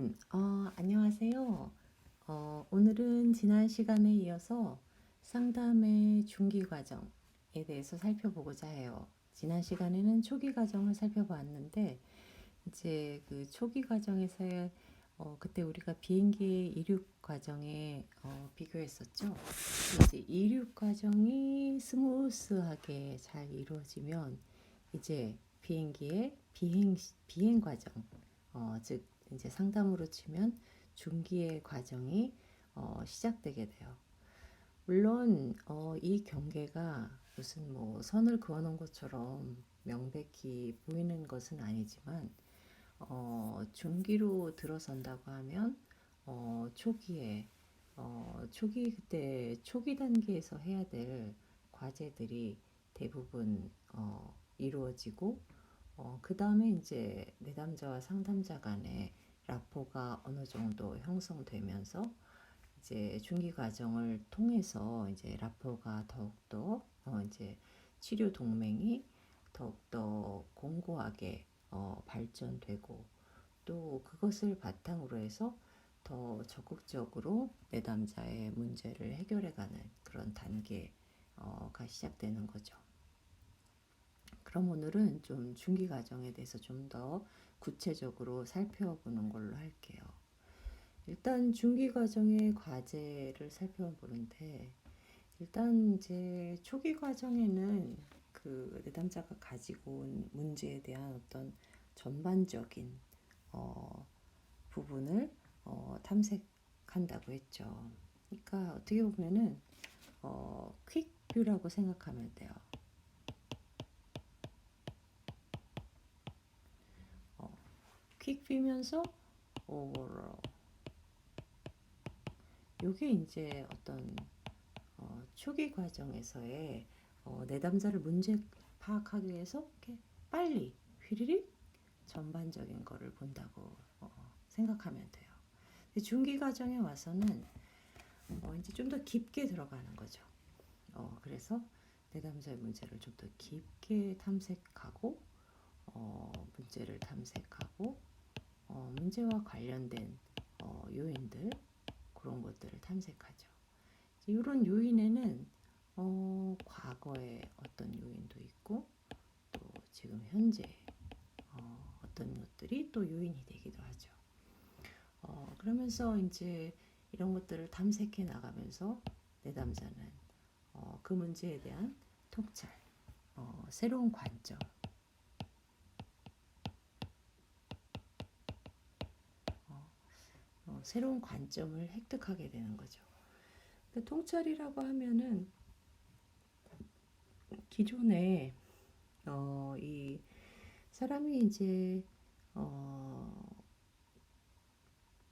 어, 안녕하세요. 어, 오늘은 지난 시간에 이어서 상담의 중기 과정에 대해서 살펴보고자 해요. 지난 시간에는 초기 과정을 살펴보았는데, 이제 그 초기 과정에서의 어, 그때 우리가 비행기의 이륙 과정에 어, 비교했었죠. 이제 이륙 과정이 스무스하게 잘 이루어지면 이제 비행기의 비행 비행 과정, 어, 즉 이제 상담으로 치면 중기의 과정이 어, 시작되게 돼요. 물론 어, 이 경계가 무슨 뭐 선을 그어놓은 것처럼 명백히 보이는 것은 아니지만 어, 중기로 들어선다고 하면 어, 초기에 어, 초기 그때 초기 단계에서 해야 될 과제들이 대부분 어, 이루어지고 어, 그 다음에 이제 내담자와 상담자 간의 라포가 어느 정도 형성되면서 이제 중기 과정을 통해서 이제 라포가 더욱더 어, 이제 치료 동맹이 더욱더 공고하게 어, 발전되고 또 그것을 바탕으로 해서 더 적극적으로 내담자의 문제를 해결해가는 그런 단계가 시작되는 거죠. 그럼 오늘은 좀 중기 과정에 대해서 좀 더 구체적으로 살펴보는 걸로 할게요. 일단 중기 과정의 과제를 살펴보는데 일단 이제 초기 과정에는 그 내담자가 가지고 온 문제에 대한 어떤 전반적인 어, 부분을 어, 탐색한다고 했죠. 그러니까 어떻게 보면은 어, 퀵뷰라고 생각하면 돼요. 어, 퀵뷰면서 오버롤. 요게 이제 어떤 어, 초기 과정에서의 어, 내담자를 문제 파악하기 위해서 이렇게 빨리 휘리릭 전반적인 거를 본다고 어, 생각하면 돼요. 중기 과정에 와서는 어, 이제 좀 더 깊게 들어가는 거죠. 어, 그래서 내담자의 문제를 좀 더 깊게 탐색하고 어, 문제를 탐색하고 어, 문제와 관련된 어, 요인들 그런 것들을 탐색하죠. 이런 요인에는 어, 과거의 어떤 요인도 있고 또 지금 현재 어, 어떤 것들이 또 요인이 되기도 하죠. 어, 그러면서 이제 이런 것들을 탐색해 나가면서 내담자는 어, 그 문제에 대한 통찰, 어, 새로운 관점, 어, 어, 새로운 관점을 획득하게 되는 거죠. 그러니까 통찰이라고 하면은 기존에 어, 이 사람이 이제 어,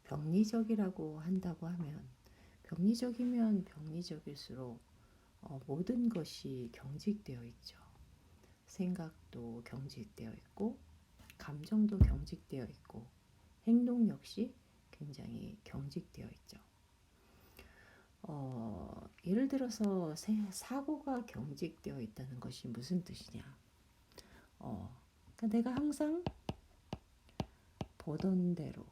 병리적이라고 한다고 하면 병리적이면 병리적일수록 어, 모든 것이 경직되어 있죠. 생각도 경직되어 있고 감정도 경직되어 있고 행동 역시 굉장히 경직되어 있죠. 어, 예를 들어서 사고가 경직되어 있다는 것이 무슨 뜻이냐? 어, 그러니까 내가 항상 보던 대로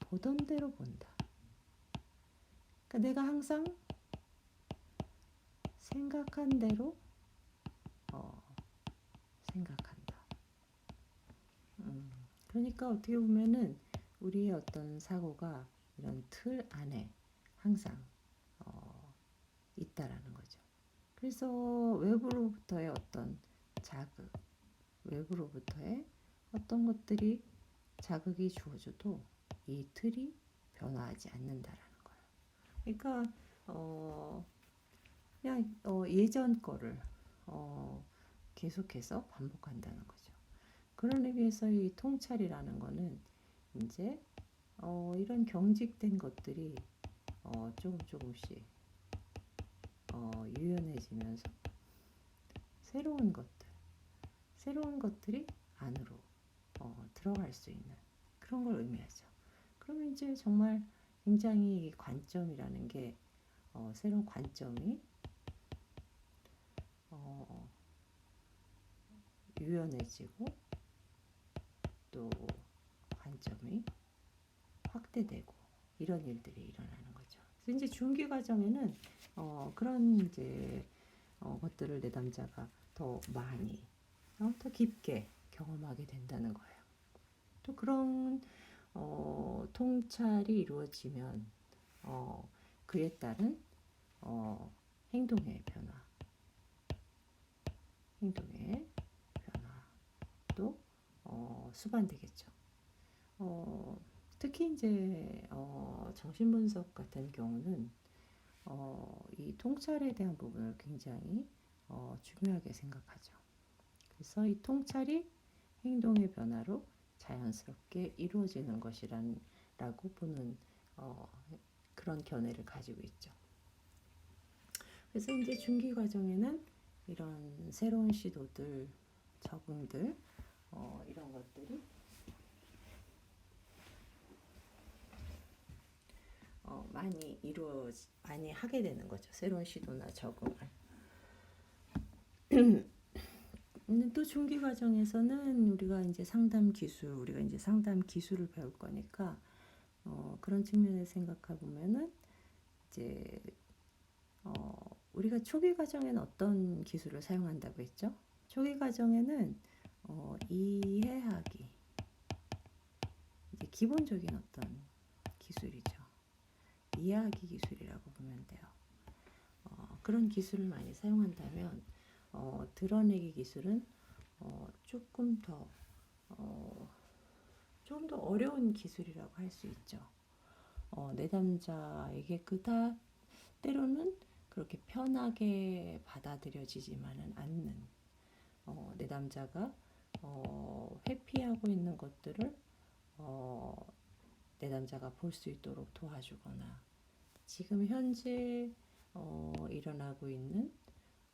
보던 대로 본다. 그러니까 내가 항상 생각한 대로 어, 생각한다. 음, 그러니까 어떻게 보면은 우리의 어떤 사고가 이런 틀 안에 항상 어, 있다라는 거죠. 그래서 외부로부터의 어떤 자극, 외부로부터의 어떤 것들이 자극이 주어져도 이 틀이 변화하지 않는다라는 거예요. 그러니까 어, 그냥 어, 예전 거를 어, 계속해서 반복한다는 거죠. 그런 의미에서 이 통찰이라는 거는 이제 어, 이런 경직된 것들이 어, 조금 조금씩 어, 유연해지면서 새로운 것들, 새로운 것들이 안으로 어, 들어갈 수 있는 그런 걸 의미하죠. 그러면 이제 정말 굉장히 관점이라는 게 어, 새로운 관점이 어, 유연해지고 또 관점이 확대되고 이런 일들이 일어나는 거죠. 그래서 이제 중기 과정에는 어, 그런 이제 어, 것들을 내담자가 더 많이 어, 더 깊게 경험하게 된다는 거예요. 또 그런 어, 통찰이 이루어지면 어, 그에 따른 어, 행동의 변화, 행동의 변화도 어, 수반되겠죠. 어, 특히 이제 어, 정신분석 같은 경우는 어, 이 통찰에 대한 부분을 굉장히 어, 중요하게 생각하죠. 그래서 이 통찰이 행동의 변화로 자연스럽게 이루어지는 것이라고 보는 어, 그런 견해를 가지고 있죠. 그래서 이제 중기 과정에는 이런 새로운 시도들, 적응들 어, 이런 것들이 어, 많이 이루어 많이 하게 되는 거죠. 새로운 시도나 적응을. 또 중기 과정에서는 우리가 이제 상담 기술, 우리가 이제 상담 기술을 배울 거니까 어, 그런 측면에서 생각해 보면은 이제 어, 우리가 초기 과정에는 어떤 기술을 사용한다고 했죠? 초기 과정에는 어, 이해하기 이제 기본적인 어떤 기술이죠. 이해하기 기술이라고 보면 돼요. 어, 그런 기술을 많이 사용한다면 어, 드러내기 기술은 어, 조금 더 어, 조금 더 어려운 기술이라고 할 수 있죠. 어, 내담자에게 그다 때로는 그렇게 편하게 받아들여지지만은 않는 어, 내담자가 어, 회피하고 있는 것들을 어, 내담자가 볼 수 있도록 도와주거나 지금 현재 어, 일어나고 있는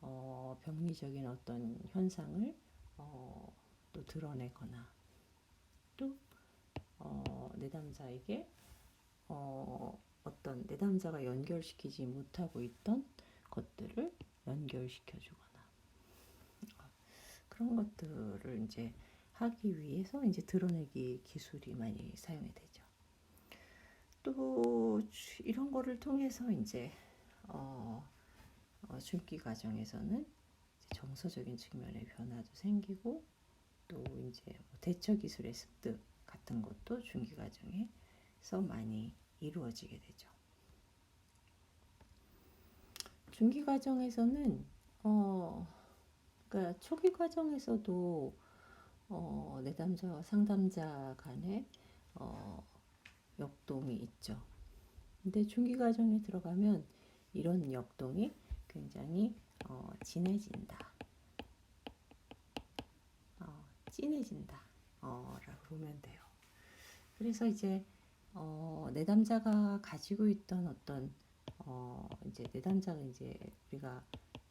어, 병리적인 어떤 현상을 어, 또 드러내거나 또 어, 내담자에게 어, 어떤 내담자가 연결시키지 못하고 있던 것들을 연결시켜주거나 그런 것들을 이제 하기 위해서 이제 드러내기 기술이 많이 사용이 되죠. 또 이런 거를 통해서 이제 어, 어, 중기 과정에서는 정서적인 측면의 변화도 생기고 또 이제 뭐 대처 기술의 습득 같은 것도 중기 과정에서 많이 이루어지게 되죠. 중기 과정에서는 어 그러니까 초기 과정에서도 어 내담자와 상담자 간의 어 역동이 있죠. 근데 중기 과정에 들어가면 이런 역동이 굉장히 어, 진해진다. 어, 진해진다. 어, 라고 보면 돼요. 그래서 이제 어, 내담자가 가지고 있던 어떤 어, 이제 내담자가 이제 우리가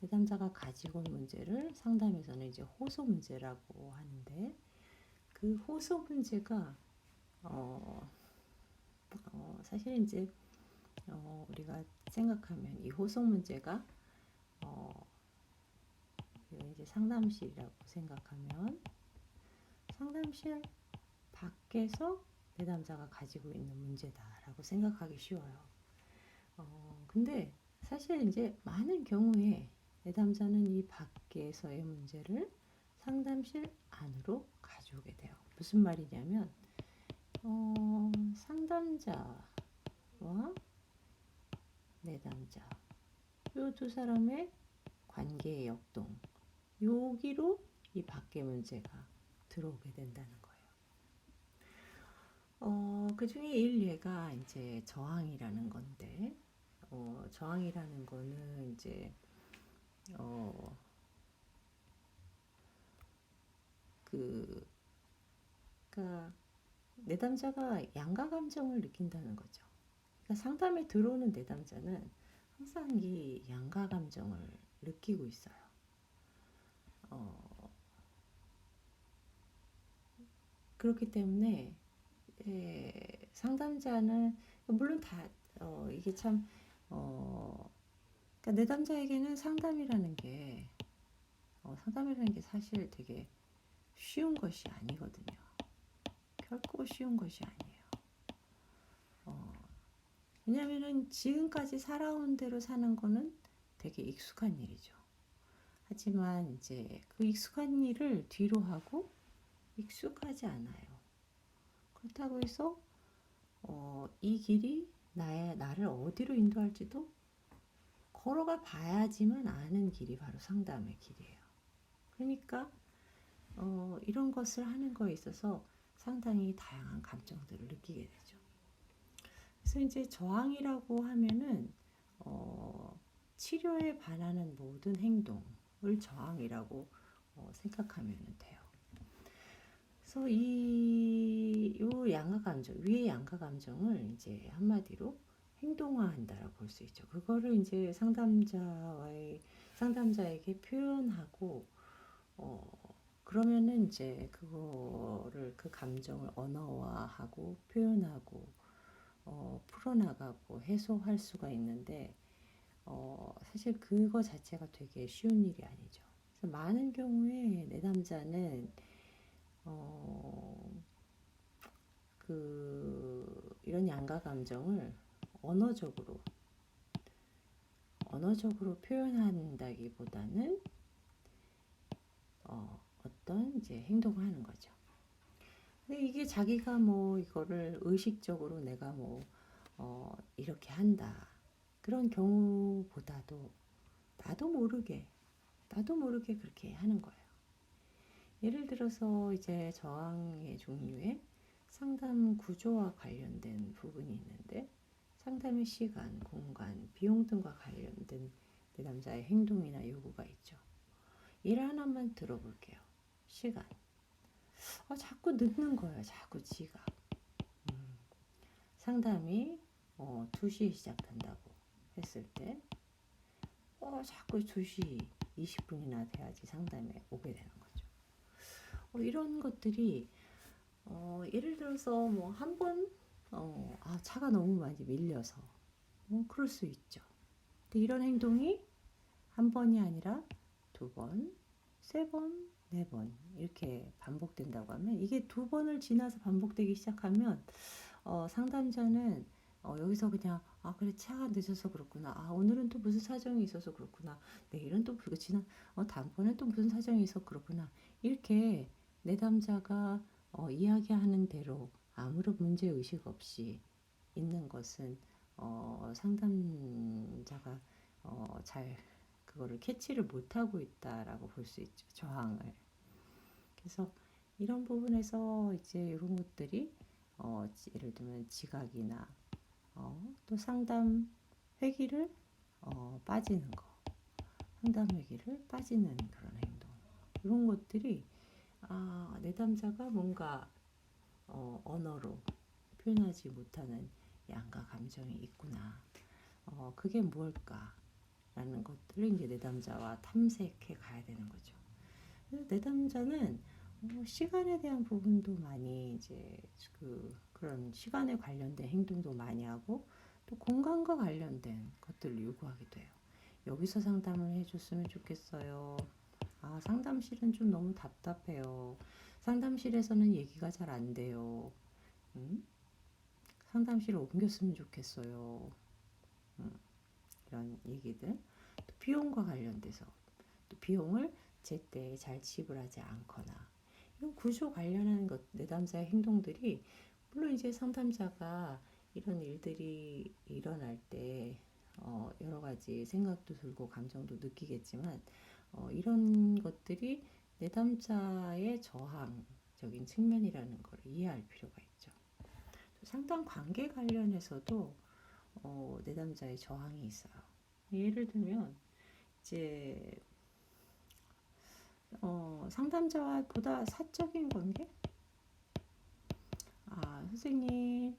내담자가 가지고 온 문제를 상담에서는 이제 호소 문제라고 하는데 그 호소 문제가 어, 어, 사실 이제 어, 우리가 생각하면 이 호소 문제가 어, 이제 상담실이라고 생각하면 상담실 밖에서 내담자가 가지고 있는 문제다라고 생각하기 쉬워요. 어, 근데 사실 이제 많은 경우에 내담자는 이 밖에서의 문제를 상담실 안으로 가져오게 돼요. 무슨 말이냐면 어, 상담자와 내담자 이두 사람의 관계의 역동 여기로 이 밖의 문제가 들어오게 된다는 거예요. 어, 그 중에 일례가 이제 저항이라는 건데, 어, 저항이라는 거는 이제, 어, 그, 그니까, 내담자가 양가 감정을 느낀다는 거죠. 그러니까 상담에 들어오는 내담자는 항상 이 양가 감정을 느끼고 있어요. 어, 그렇기 때문에 예, 상담자는 물론 다 어, 이게 참 어, 그러니까 내담자에게는 상담이라는 게 어, 상담이라는 게 사실 되게 쉬운 것이 아니거든요. 결코 쉬운 것이 아니에요. 왜냐면은 지금까지 살아온 대로 사는 거는 되게 익숙한 일이죠. 하지만 이제 그 익숙한 일을 뒤로 하고 익숙하지 않아요. 그렇다고 해서 어, 이 길이 나의 나를 어디로 인도할지도 걸어가 봐야지만 아는 길이 바로 상담의 길이에요. 그러니까 어, 이런 것을 하는 거에 있어서 상당히 다양한 감정들을 느끼게 되죠. 그래서 이제 저항이라고 하면은 어, 치료에 반하는 모든 행동을 저항이라고 어, 생각하면 돼요. 그래서 이 요 양가 감정, 위의 양가 감정을 이제 한마디로 행동화한다라고 볼 수 있죠. 그거를 이제 상담자와의 상담자에게 표현하고 어 그러면은 이제 그거를 그 감정을 언어화하고 표현하고 어 풀어나가고 해소할 수가 있는데 어 사실 그거 자체가 되게 쉬운 일이 아니죠. 많은 경우에 내담자는 어, 그 이런 양가 감정을 언어적으로 언어적으로 표현한다기보다는 어, 어떤 이제 행동을 하는 거죠. 근데 이게 자기가 뭐 이거를 의식적으로 내가 뭐 어, 이렇게 한다 그런 경우보다도 나도 모르게 나도 모르게 그렇게 하는 거예요. 예를 들어서 이제 저항의 종류에 상담 구조와 관련된 부분이 있는데 상담의 시간, 공간, 비용 등과 관련된 내담자의 행동이나 요구가 있죠. 예를 하나만 들어볼게요. 시간. 아, 자꾸 늦는 거예요. 자꾸 지각. 음, 상담이 어, 2시에 시작한다고 했을 때 어, 자꾸 2시 20분이나 돼야지 상담에 오게 되는 거죠. 어, 이런 것들이 어, 예를 들어서 뭐 한번 어, 아, 차가 너무 많이 밀려서 뭐 그럴 수 있죠. 근데 이런 행동이 한 번이 아니라 두 번, 세 번, 네 번 이렇게 반복된다고 하면 이게 두 번을 지나서 반복되기 시작하면 어, 상담자는 어, 여기서 그냥 아 그래 차가 늦어서 그렇구나. 아 오늘은 또 무슨 사정이 있어서 그렇구나. 내일은 또그 지난 어 다음번에 또 무슨 사정이 있어 그렇구나. 이렇게 내담자가 어, 이야기하는 대로 아무런 문제 의식 없이 있는 것은 어, 상담자가 어, 잘 그거를 캐치를 못하고 있다라고 볼 수 있죠 저항을 그래서 이런 부분에서 이제 이런 것들이 어, 예를 들면 지각이나 어, 또 상담 회기를 어, 빠지는 거 상담 회기를 빠지는 그런 행동 이런 것들이 아, 내담자가 뭔가 어, 언어로 표현하지 못하는 양가 감정이 있구나. 어, 그게 무엇일까 라는 것들을 이제 내담자와 탐색해 가야 되는 거죠. 내담자는 어, 시간에 대한 부분도 많이 이제 그 그런 시간에 관련된 행동도 많이 하고 또 공간과 관련된 것들을 요구하기도 해요. 여기서 상담을 해줬으면 좋겠어요. 아, 상담실은 좀 너무 답답해요. 상담실에서는 얘기가 잘 안 돼요. 음? 상담실을 옮겼으면 좋겠어요. 음, 이런 얘기들. 또 비용과 관련돼서 또 비용을 제때 잘 지불하지 않거나 이런 구조 관련한 것 내담자의 행동들이 물론 이제 상담자가 이런 일들이 일어날 때 어, 여러 가지 생각도 들고 감정도 느끼겠지만 어, 이런 것들이 내담자의 저항적인 측면이라는 걸 이해할 필요가 있죠. 상담 관계 관련해서도 어, 내담자의 저항이 있어요. 예를 들면 이제 어, 상담자와 보다 사적인 관계? 아, 선생님,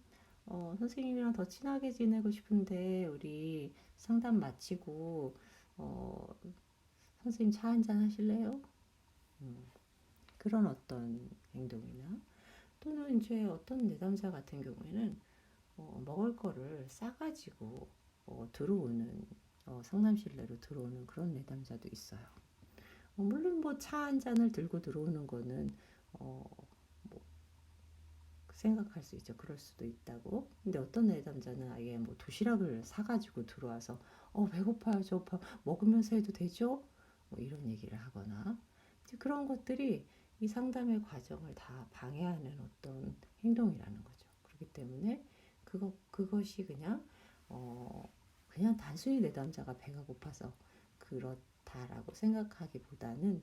어, 선생님이랑 더 친하게 지내고 싶은데 우리 상담 마치고 어, 선생님 차 한잔 하실래요? 음, 그런 어떤 행동이나 또는 이제 어떤 내담자 같은 경우에는 어, 먹을 거를 싸가지고 어, 들어오는 어, 상담실 내로 들어오는 그런 내담자도 있어요. 어, 물론 뭐 차 한 잔을 들고 들어오는 거는 어, 뭐 생각할 수 있죠. 그럴 수도 있다고. 근데 어떤 내담자는 아예 뭐 도시락을 사가지고 들어와서 어 배고파요, 저 밥 먹으면서 해도 되죠? 뭐 이런 얘기를 하거나 그런 것들이 이 상담의 과정을 다 방해하는 어떤 행동이라는 거죠. 그렇기 때문에 그거 그것이 그냥 어 그냥 단순히 내담자가 배가 고파서 그렇다라고 생각하기보다는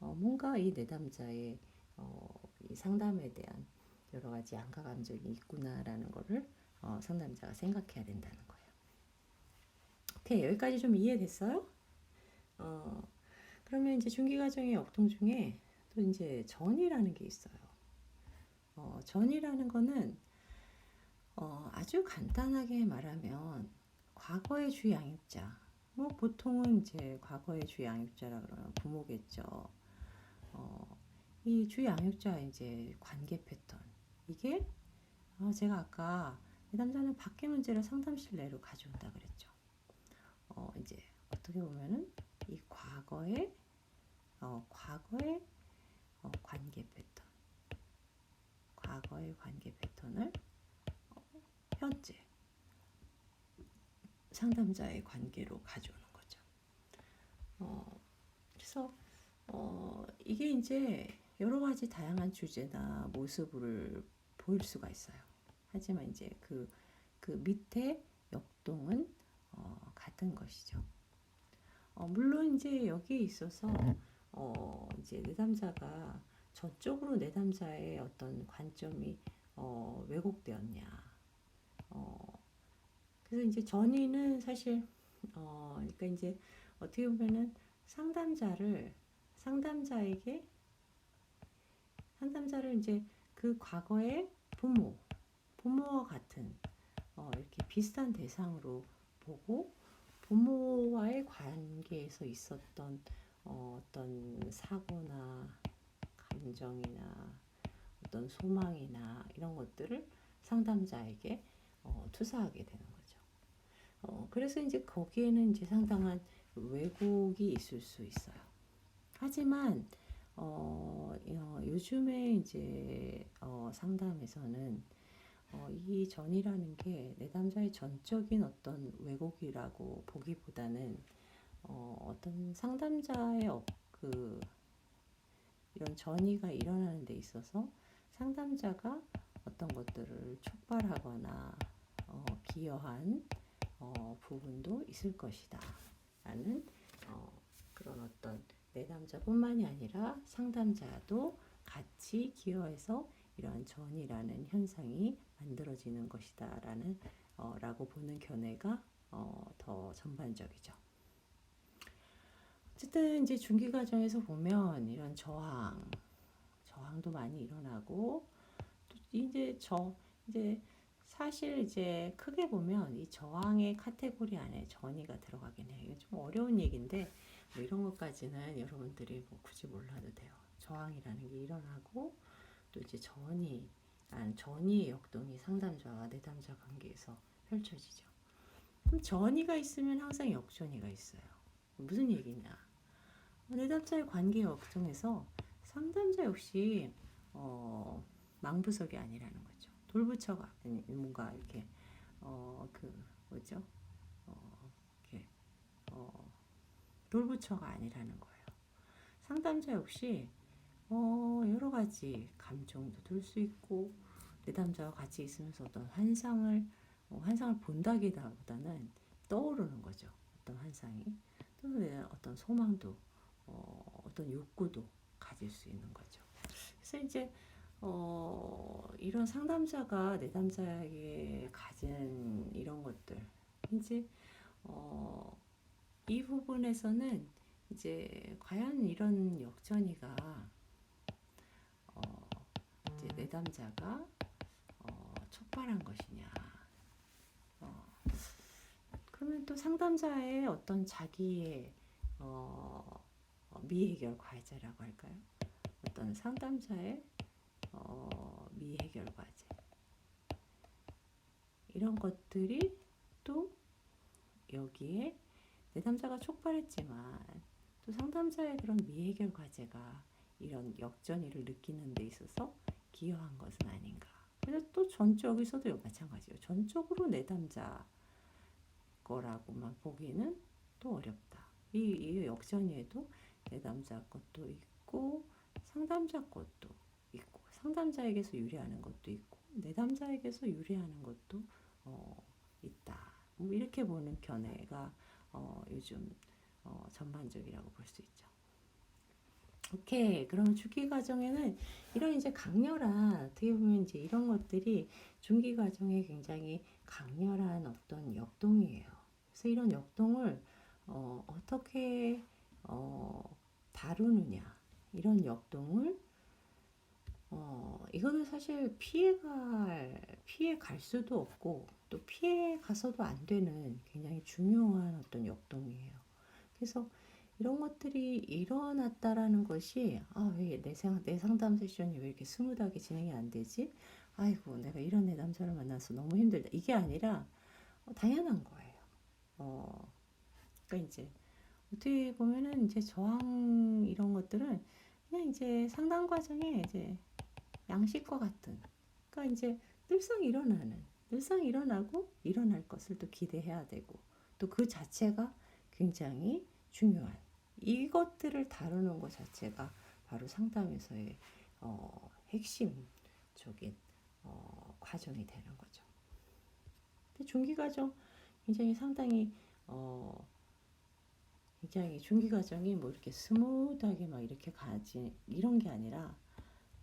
어 뭔가 이 내담자의 어 이 상담에 대한 여러 가지 양가 감정이 있구나라는 거를 어 상담자가 생각해야 된다는 거예요. 오케이 여기까지 좀 이해됐어요? 어 그러면 이제 중기 과정의 역동 중에 또 이제 전이라는 게 있어요. 어 전이라는 거는 어 아주 간단하게 말하면 과거의 주양육자 뭐 보통은 이제 과거의 주양육자라 그러면 부모겠죠. 어, 이 주양육자의 이제 관계 패턴 이게 어, 제가 아까 이 남자는 밖에 문제를 상담실 내로 가져온다 그랬죠. 어, 이제 어떻게 보면은 이 과거의 어, 과거의 어, 관계 패턴, 과거의 관계 패턴을 어, 현재 상담자의 관계로 가져오는 거죠. 어, 그래서 어, 이게 이제 여러 가지 다양한 주제나 모습을 보일 수가 있어요. 하지만 이제 그, 그 밑에 역동은 어, 같은 것이죠. 어, 물론 이제 여기에 있어서 어, 이제 내담자가 저쪽으로 내담자의 어떤 관점이 어, 왜곡되었냐. 어, 그래서 이제 전이는 사실 어, 그러니까 이제 어떻게 보면은 상담자를 상담자에게 상담자를 이제 그 과거의 부모, 부모와 같은 어, 이렇게 비슷한 대상으로 보고 부모와의 관계에서 있었던 어, 어떤 사고나 감정이나 어떤 소망이나 이런 것들을 상담자에게 어, 투사하게 되는 거죠. 어, 그래서 이제 거기에는 이제 상당한 왜곡이 있을 수 있어요. 하지만 어, 어, 요즘에 이제 어, 상담에서는 어, 이 전이라는 게 내담자의 전적인 어떤 왜곡이라고 보기보다는 어, 어떤 상담자의 어, 그 이런 전이가 일어나는 데 있어서 상담자가 어떤 것들을 촉발하거나 어, 기여한 어, 부분도 있을 것이다. 라는 어, 그런 어떤 내담자뿐만이 아니라 상담자도 같이 기여해서 이러한 전이라는 현상이 만들어지는 것이다 라는 어, 라고 보는 견해가 어, 더 전반적이죠. 어쨌든 이제 중기 과정에서 보면 이런 저항, 저항도 많이 일어나고 또 이제 저 이제 사실 이제 크게 보면 이 저항의 카테고리 안에 전이가 들어가긴 해요. 이게 좀 어려운 얘기인데 뭐 이런 것까지는 여러분들이 뭐 굳이 몰라도 돼요. 저항이라는 게 일어나고 또 이제 전이 안 전이의 역동이 상담자와 내담자 관계에서 펼쳐지죠. 그럼 전이가 있으면 항상 역전이가 있어요. 무슨 얘기냐? 내담자의 관계 역동에서 상담자 역시 어, 망부석이 아니라는 거죠. 돌부처가 아니 뭔가 이렇게 어 그 뭐죠? 어 이렇게 어 돌부처가 아니라는 거예요. 상담자 역시 어 여러 가지 감정도 들 수 있고 내담자와 같이 있으면서 어떤 환상을 어, 환상을 본다기보다는 떠오르는 거죠. 어떤 환상이 또 어떤 소망도 어, 어떤 욕구도 가질 수 있는 거죠. 그래서 이제 어, 이런 상담자가 내담자에게 가진 이런 것들 이제 어, 이 부분에서는 이제 과연 이런 역전이가 어, 이제 내담자가 어, 촉발한 것이냐 어, 그러면 또 상담자의 어떤 자기의 어, 미해결 과제라고 할까요? 어떤 상담자의 어, 미해결 과제 이런 것들이 또 여기에 내담자가 촉발했지만 또 상담자의 그런 미해결 과제가 이런 역전이를 느끼는 데 있어서 기여한 것은 아닌가 그래서 또 전적에서도 마찬가지예요. 전적으로 내담자 거라고만 보기는 또 어렵다. 이, 이 역전에도 내담자 것도 있고 상담자 것도 상담자에게서 유리하는 것도 있고 내담자에게서 유리하는 것도 어, 있다. 뭐 이렇게 보는 견해가 어, 요즘 어, 전반적이라고 볼 수 있죠. 오케이. 그럼 주기 과정에는 이런 이제 강렬한 어떻게 보면 이제 이런 것들이 중기 과정에 굉장히 강렬한 어떤 역동이에요. 그래서 이런 역동을 어, 어떻게 어, 다루느냐 이런 역동을 어, 이거는 사실 피해갈 피해 갈 수도 없고 또 피해 가서도 안 되는 굉장히 중요한 어떤 역동이에요. 그래서 이런 것들이 일어났다라는 것이 아 왜내 내 상담 세션이 왜 이렇게 스무드하게 진행이 안 되지? 아이고 내가 이런 내 남자를 만나서 너무 힘들다. 이게 아니라 어, 당연한 거예요. 어, 그러니까 이제 어떻게 보면은 이제 저항 이런 것들은 그냥 이제 상담 과정에 이제 양식과 같은 그러니까 이제 늘상 일어나는 늘상 일어나고 일어날 것을 또 기대해야 되고 또 그 자체가 굉장히 중요한 이것들을 다루는 것 자체가 바로 상담에서의 어, 핵심적인 어, 과정이 되는 거죠. 근데 중기 과정 굉장히 상당히 어, 굉장히 중기 과정이 뭐 이렇게 스무드하게 막 이렇게 가지 이런 게 아니라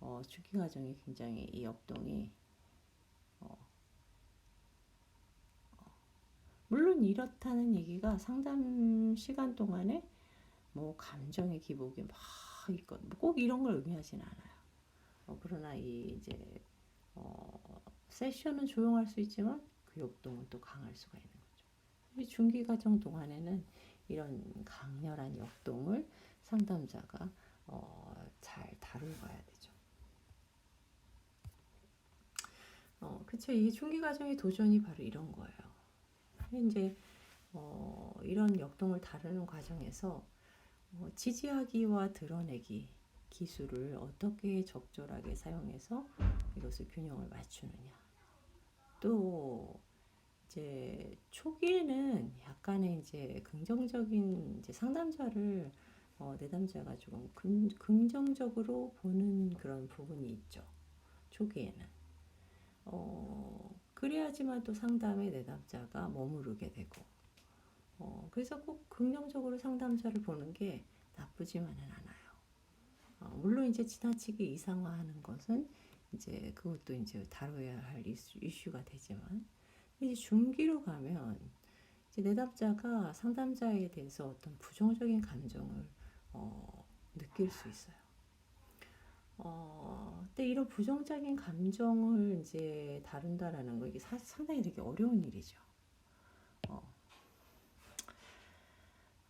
어, 중기 과정이 굉장히 이 역동이 어, 어, 물론 이렇다는 얘기가 상담 시간 동안에 뭐 감정의 기복이 막 있건 꼭 이런 걸 의미하진 않아요. 어, 그러나 이 이제 어, 세션은 조용할 수 있지만 그 역동은 또 강할 수가 있는 거죠. 이 중기 과정 동안에는 이런 강렬한 역동을 상담자가 어, 잘 다루어야 되죠. 어, 그쵸. 이 중기 과정의 도전이 바로 이런 거예요. 이제 어, 이런 역동을 다루는 과정에서 어, 지지하기와 드러내기 기술을 어떻게 적절하게 사용해서 이것을 균형을 맞추느냐. 또 이제 초기에는 약간의 이제 긍정적인 이제 상담자를 어, 내담자가 조금 금, 긍정적으로 보는 그런 부분이 있죠. 초기에는. 어, 그래야지만 또 상담에 내담자가 머무르게 되고 어, 그래서 꼭 긍정적으로 상담자를 보는 게 나쁘지만은 않아요. 어, 물론 이제 지나치게 이상화하는 것은 이제 그것도 이제 다뤄야 할 이슈, 이슈가 되지만 이제 중기로 가면 이제 내담자가 상담자에 대해서 어떤 부정적인 감정을 어, 느낄 수 있어요. 어, 근데 이런 부정적인 감정을 이제 다룬다라는 거 이게 사, 상당히 되게 어려운 일이죠.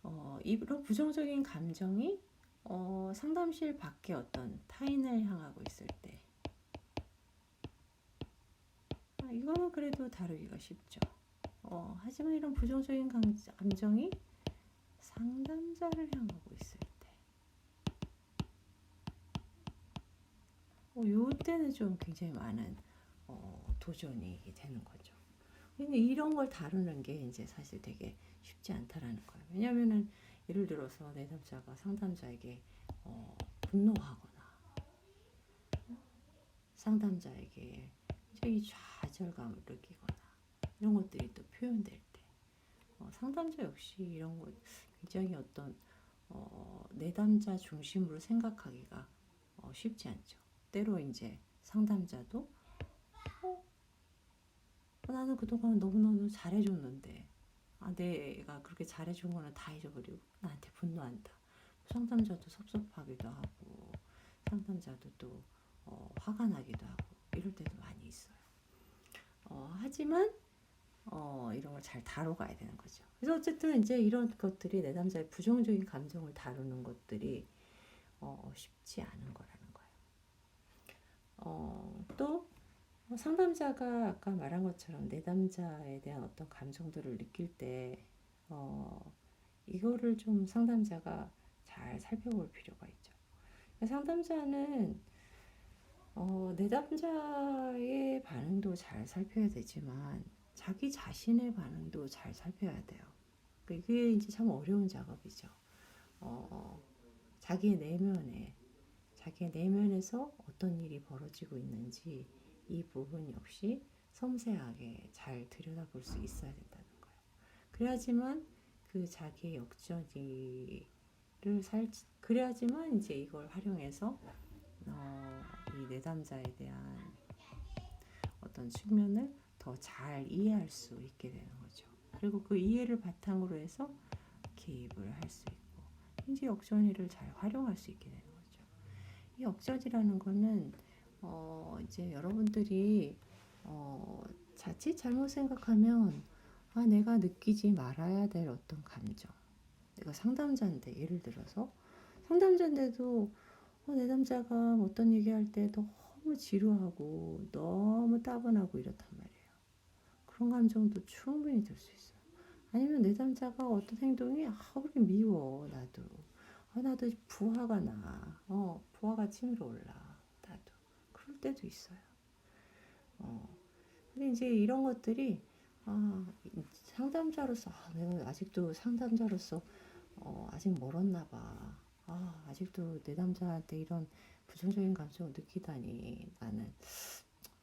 어, 이런 부정적인 감정이 어, 상담실 밖에 어떤 타인을 향하고 있을 때 아, 이거는 그래도 다루기가 쉽죠. 어, 하지만 이런 부정적인 감정이 상담자를 향하고 있을 때 어, 요때는 좀 굉장히 많은 어, 도전이 되는 거죠. 근데 이런 걸 다루는 게 이제 사실 되게 쉽지 않다라는 거예요. 왜냐면은 예를 들어서 내담자가 상담자에게 어, 분노하거나 상담자에게 굉장히 좌절감을 느끼거나 이런 것들이 또 표현될 때 어, 상담자 역시 이런 것 굉장히 어떤 어, 내담자 중심으로 생각하기가 어, 쉽지 않죠. 때로 이제 상담자도 어, 나는 그동안 너무너무 잘해줬는데 아, 내가 그렇게 잘해준 거는 다 잊어버리고 나한테 분노한다. 상담자도 섭섭하기도 하고 상담자도 또 어, 화가 나기도 하고 이럴 때도 많이 있어요. 어, 하지만 어, 이런 걸 잘 다뤄가야 되는 거죠. 그래서 어쨌든 이제 이런 것들이 내담자의 부정적인 감정을 다루는 것들이 어, 쉽지 않은 거라는. 어, 또 어, 상담자가 아까 말한 것처럼 내담자에 대한 어떤 감정들을 느낄 때, 어, 이거를 좀 상담자가 잘 살펴볼 필요가 있죠. 그러니까 상담자는, 어, 내담자의 반응도 잘 살펴야 되지만 자기 자신의 반응도 잘 살펴야 돼요. 그러니까 이게 이제 참 어려운 작업이죠. 어, 자기 내면에 자기 내면에서 어떤 일이 벌어지고 있는지 이 부분 역시 섬세하게 잘 들여다볼 수 있어야 된다는 거예요. 그래야지만 그 자기 역전이를 살 그래야지만 이제 이걸 활용해서 어, 이 내담자에 대한 어떤 측면을 더 잘 이해할 수 있게 되는 거죠. 그리고 그 이해를 바탕으로 해서 개입을 할 수 있고 이제 역전이를 잘 활용할 수 있게 되는. 이 역전이라는 거는 어, 이제 여러분들이 어, 자칫 잘못 생각하면 아 내가 느끼지 말아야 될 어떤 감정 내가 상담자인데 예를 들어서 상담자인데도 어, 내담자가 어떤 얘기할 때 너무 지루하고 너무 따분하고 이렇단 말이에요. 그런 감정도 충분히 들 수 있어요. 아니면 내담자가 어떤 행동이 아 그렇게 미워 나도 아 나도 부하가 나. 어 부하가 치밀어 올라 나도 그럴 때도 있어요. 어 근데 이제 이런 것들이 아 상담자로서 아, 내가 아직도 상담자로서 어, 아직 멀었나 봐. 아, 아직도 내담자한테 이런 부정적인 감정을 느끼다니 나는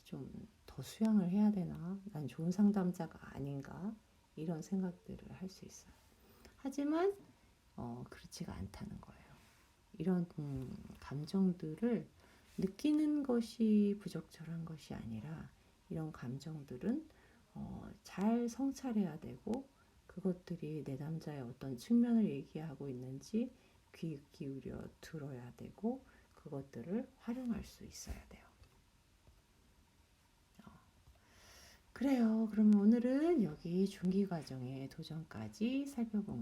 좀 더 수양을 해야 되나? 난 좋은 상담자가 아닌가? 이런 생각들을 할 수 있어요. 하지만 어, 그렇지가 않다는 거예요. 이런 음, 감정들을 느끼는 것이 부적절한 것이 아니라 이런 감정들은 어, 잘 성찰해야 되고 그것들이 내 남자의 어떤 측면을 얘기하고 있는지 귀 기울여 들어야 되고 그것들을 활용할 수 있어야 돼요. 어, 그래요. 그러면 오늘은 여기 중기 과정의 도전까지 살펴본